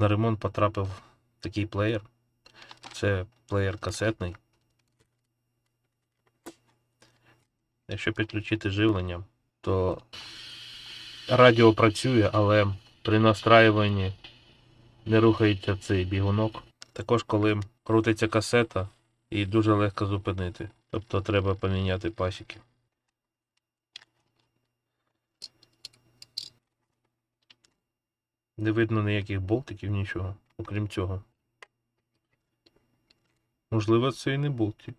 На ремонт потрапив такий плеєр. Це плеєр касетний. Якщо підключити живлення, то радіо працює, але при настраюванні не рухається цей бігунок. Також коли крутиться касета, її дуже легко зупинити. Тобто треба поміняти пасіки. Не видно ніяких болтиків, нічого, окрім цього. Можливо, це і не болтик.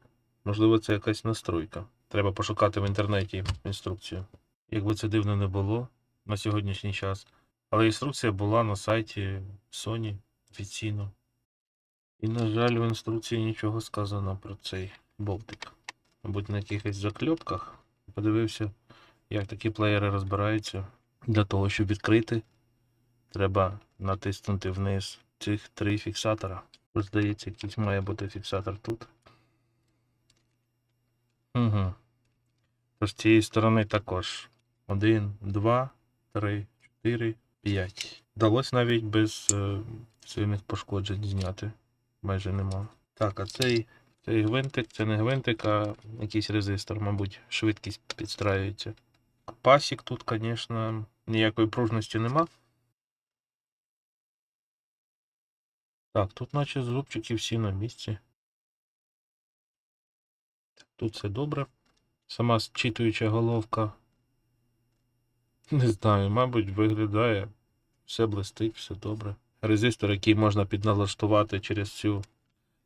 Можливо, це якась настройка. Треба пошукати в інтернеті інструкцію. Якби це дивно не було на сьогоднішній час. Але інструкція була на сайті Sony офіційно. І, на жаль, в інструкції нічого сказано про цей болтик. Мабуть, на якихось закльопках. Подивився, як такі плеєри розбираються. Для того, щоб відкрити, треба натиснути вниз цих три фіксатора. Здається, якийсь має бути фіксатор тут. Угу. Тож з цієї сторони також. Один, два, три, чотири, п'ять. Вдалося навіть без е, сильних пошкоджень зняти. Майже нема. Так, а цей, цей гвинтик, це не гвинтик, а якийсь резистор, мабуть, швидкість підстраюється. Пасік тут, звісно, ніякої пружності нема. Так, тут наче зубчики всі на місці. Тут все добре. Сама зчитуюча головка. Не знаю, мабуть, виглядає. Все блистить, все добре. Резистор, який можна підналаштувати через цю,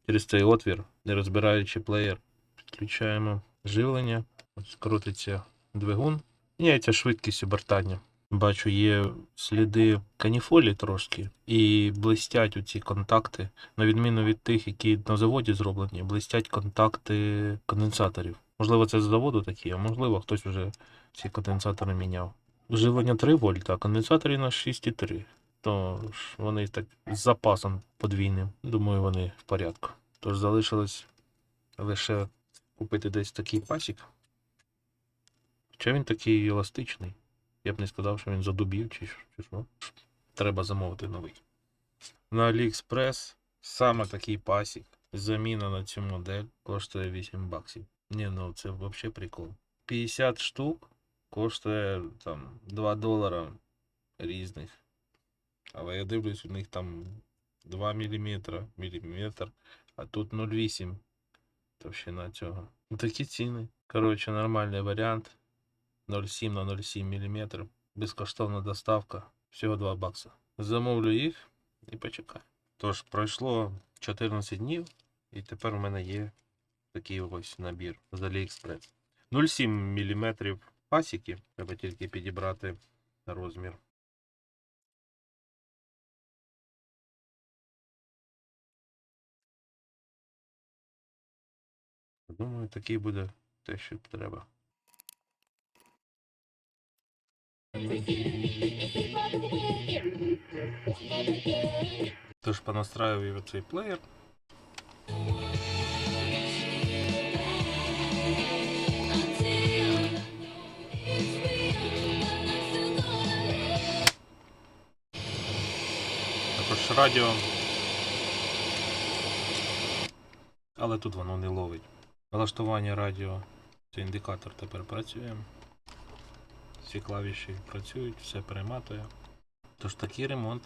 через цей отвір, не розбираючи плеєр. Підключаємо живлення. Ось крутиться двигун. Міняється швидкість обертання. Бачу, є сліди каніфолі трошки, і блистять оці контакти, на відміну від тих, які на заводі зроблені, блистять контакти конденсаторів. Можливо, це з заводу такі, а можливо, хтось вже ці конденсатори міняв. Живлення 3 вольта, а конденсаторів на 6,3. Тож вони так з запасом подвійним. Думаю, вони в порядку. Тож залишилось лише купити десь такий пасік. Хоча він такий еластичний. Я б не сказав, що він задубів чи, що- Треба замовити новий. На AliExpress саме такий пасік. Заміна на цю модель коштує 8 баксів. Ні, ну це взагалі прикол. 50 штук коштує там 2 долара різних. Але я дивлюсь, у них там 2 мм, міліметр, а тут 0,8 товщина цього. Такі ціни. Коротше, нормальний варіант. 0,7 на 0,7 мм. Безкоштовна доставка. Всього 2 бакса. Замовлю їх і почекаю. Тож, пройшло 14 днів, і тепер у мене є такий ось набір з AliExpress. 0,7 мм пасіки. Треба тільки підібрати розмір. Думаю, такий буде те, що треба. Тож понастраюю цей плеєр. Також радіо. Але тут воно не ловить. Налаштування радіо. Це індикатор тепер працює. Всі клавіші працюють, все перематує. Тож такий ремонт.